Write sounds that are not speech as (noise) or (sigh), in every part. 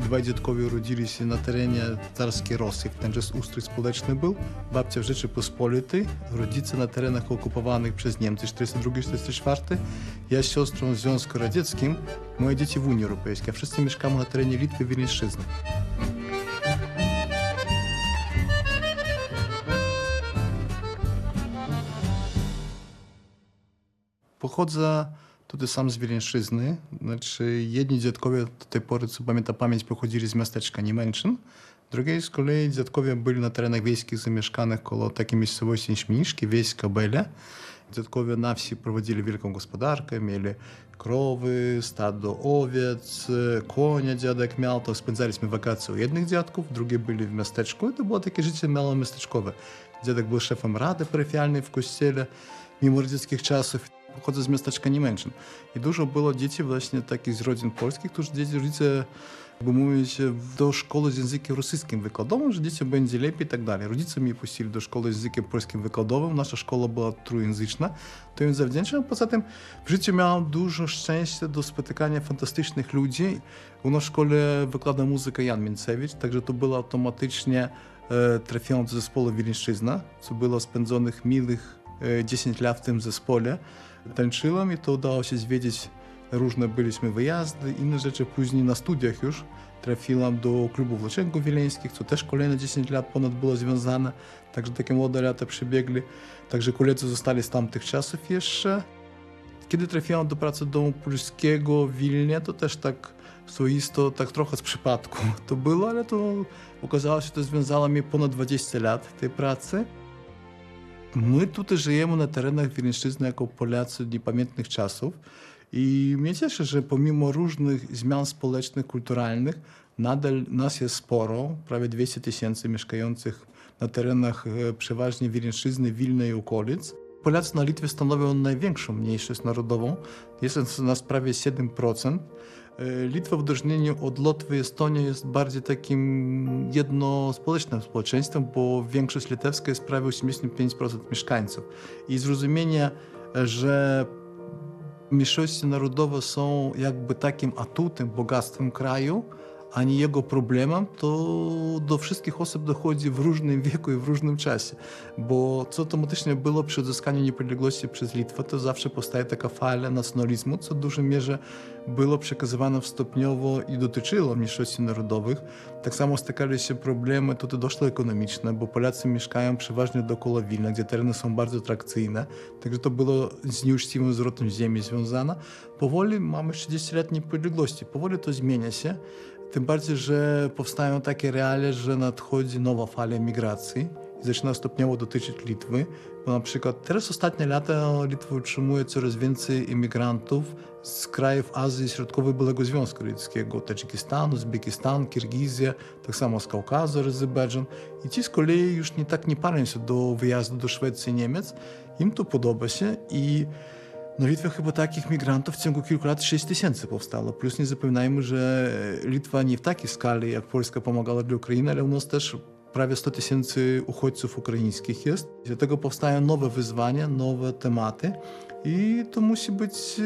Moi dwaj dziadkowie urodzili się na terenie carskiej Rosji. Tenże ustrój społeczny był. Babcia w Rzeczypospolitej, rodzice na terenach okupowanych przez Niemcy 42-44. Ja z siostrą w Związku Radzieckim, moje dzieci w Unii Europejskiej. Wszyscy mieszkamy na terenie Litwy, Wileńszczyzny. Pochodzę tutaj sam z Wileńszczyzny. Znaczy, jedni dziadkowie do tej pory, co pamięć, pochodzili z miasteczka Niemęczyn. Drugiej z kolei dziadkowie byli na terenach wiejskich zamieszkanych koło takiej miejscowości Śmiszki, wieś Kabele. Dziadkowie na wsi prowadzili wielką gospodarkę, mieli krowy, stado owiec, konia dziadek miał, to spędzaliśmy wakacje u jednych dziadków, drugie byli w miasteczku i to było takie życie mało miasteczkowe. Dziadek był szefem rady parafialnej w kościele, mimo radzieckich czasów. Pochodzę z miasteczka Niemęczyn. I dużo było dzieci właśnie takich z rodzin polskich, którzy dzieci, rodzice, jakby mówić, do szkoły z językiem rosyjskim wykładowym, że dzieci będzie lepiej i tak dalej. Rodzice mnie puścili do szkoły z językiem polskim wykładowym. Nasza szkoła była trójjęzyczna. To im zawdzięczam. Poza tym w życiu miałem dużo szczęścia do spotykania fantastycznych ludzi. U nas w szkole wykłada muzykę Jan Mincewicz, także to było automatycznie e, trafiłem do zespołu Wileńszczyzna, co było spędzonych miłych e, 10 lat w tym zespole. Tańczyłem i to udało się zwiedzić różne byliśmy wyjazdy, inne rzeczy. Później na studiach już trafiłem do klubu Włóczęgów Wileńskich, co też kolejne 10 lat ponad było związane. Także takie młode lata przebiegli. Także koledzy zostali z tamtych czasów jeszcze. Kiedy trafiłem do pracy Domu Polskiego w Wilnie, to też tak swoisto, tak trochę z przypadku to było, ale to okazało się, że to związało mnie ponad 20 lat tej pracy. My tutaj żyjemy na terenach Wileńszczyzny jako Polacy niepamiętnych czasów i mnie cieszy, że pomimo różnych zmian społecznych, kulturalnych, nadal nas jest sporo, prawie 200 tysięcy mieszkających na terenach e, przeważnie Wileńszczyzny, Wilna i okolic. Polacy na Litwie stanowią największą mniejszość narodową, jest nas prawie 7%. E, Litwa w odróżnieniu od Łotwy i Estonii jest bardziej takim jednospołecznym społeczeństwem, bo większość litewska jest prawie 85% mieszkańców. I zrozumienie, że mniejszości narodowe są jakby takim atutem, bogactwem kraju, a nie jego problemem, to do wszystkich osób dochodzi w różnym (laughs) wieku i w różnym czasie. Bo co automatycznie było przy odzyskaniu niepodległości przez Litwę, to zawsze powstaje taka fala nacjonalizmu, co w dużej mierze było przekazywane stopniowo i dotyczyło mniejszości narodowych. Tak samo stykali się problemy tutaj doszło ekonomiczne, bo Polacy mieszkają przeważnie dookoła Wilna, gdzie tereny są bardzo atrakcyjne, także to było z nieuczciwym zwrotem ziemi związane. Powoli mamy 30 lat niepodległości, powoli to zmienia się. Tym bardziej, że powstają takie realia, że nadchodzi nowa fala migracji zaczyna stopniowo dotyczyć Litwy. Bo na przykład teraz ostatnie lata Litwa utrzymuje coraz więcej imigrantów z krajów Azji Środkowej byłego Związku Radzieckiego, Tadżykistan, Uzbekistan, Kirgizja, tak samo z Kaukazu, Azerbejdżan. I ci z kolei już nie tak nie palą się do wyjazdu do Szwecji i Niemiec. Im to podoba się i na Litwie chyba takich migrantów w ciągu kilku lat 6 tysięcy powstało. Plus nie zapominajmy, że Litwa nie w takiej skali jak Polska pomagała dla Ukrainy, ale u nas też prawie 100 tysięcy uchodźców ukraińskich jest. Dlatego powstają nowe wyzwania, nowe tematy i to musi być,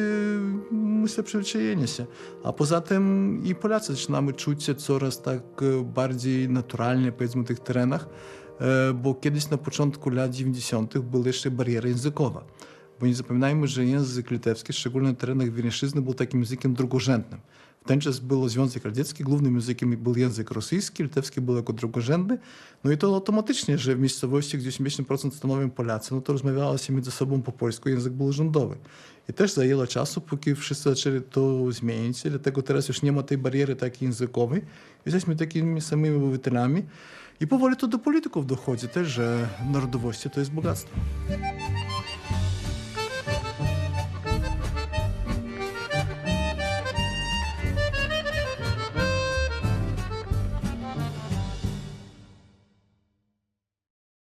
myślę, przyzwyczajenie się. A poza tym i Polacy zaczynamy czuć się coraz tak bardziej naturalnie, powiedzmy, w tych terenach, bo kiedyś na początku lat 90. była jeszcze bariera językowa. Bo nie zapominajmy, że język litewski, szczególnie na terenach Wileńszczyzny, był takim językiem drugorzędnym. W ten czas był Związek Radziecki, głównym językiem był język rosyjski, litewski był jako drugorzędny. No i to automatycznie, że w miejscowości, gdzie 80% stanowią Polacy, no to rozmawiało się między sobą po polsku, język był rządowy. I też zajęło czasu, póki wszyscy zaczęli to zmienić, dlatego teraz już nie ma tej bariery takiej językowej. Jesteśmy takimi samymi obywatelami. I powoli to do polityków dochodzi też, że narodowości to jest bogactwo.